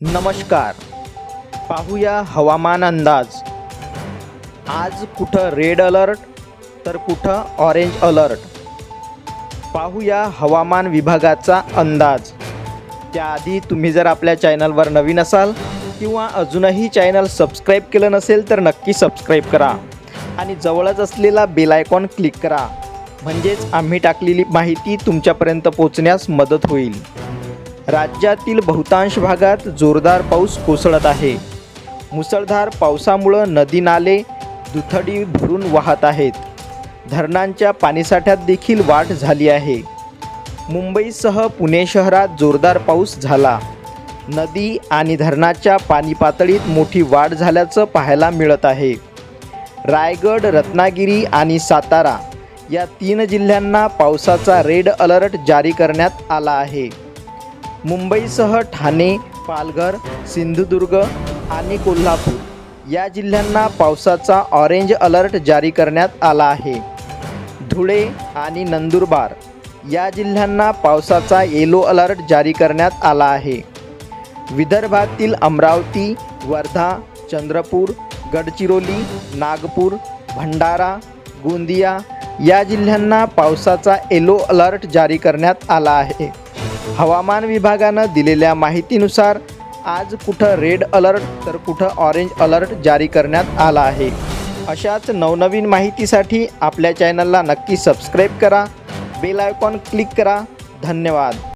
नमस्कार. पाहूया हवामान अंदाज. आज कुठं रेड अलर्ट तर कुठं ऑरेंज अलर्ट पाहूया हवामान विभागाचा अंदाज. त्याआधी तुम्ही जर आपल्या चॅनलवर नवीन असाल किंवा अजूनही चॅनल सबस्क्राईब केलं नसेल तर नक्की सबस्क्राईब करा. आणि जवळच असलेला बेल आयकॉन क्लिक करा. म्हणजेच आम्ही टाकलेली माहिती तुमच्यापर्यंत पोचण्यास मदत होईल. राज्यातील बहुतांश भागात जोरदार पाऊस कोसळत आहे. मुसळधार पावसामुळं नदी नाले दुथडी भरून वाहत आहेत. धरणांच्या पाणीसाठ्यात देखील वाढ झाली आहे. मुंबईसह पुणे शहरात जोरदार पाऊस झाला. नदी आणि धरणाच्या पाणी पातळीत मोठी वाढ झाल्याचं पाहायला मिळत आहे. रायगड रत्नागिरी आणि सातारा या तीन जिल्ह्यांना पावसाचा रेड अलर्ट जारी करण्यात आला आहे. मुंबईसह ठाणे पालघर सिंधुदुर्ग आणि कोल्हापूर या जिल्ह्यांना पावसाचा ऑरेंज अलर्ट जारी करण्यात आला आहे. धुळे आणि नंदुरबार या जिल्ह्यांना पावसाचा येलो अलर्ट जारी करण्यात आला आहे. विदर्भातील अमरावती वर्धा चंद्रपूर गडचिरोली नागपूर भंडारा गोंदिया या जिल्ह्यांना पावसाचा येलो अलर्ट जारी करण्यात आला आहे. हवामान विभागानं दिलेल्या माहितीनुसार आज कुठं रेड अलर्ट तर कुठं ऑरेंज अलर्ट जारी करण्यात आला आहे. अशाच नवनवीन माहितीसाठी आपल्या चॅनलला नक्की सबस्क्राईब करा बेल आयकॉन क्लिक करा. धन्यवाद.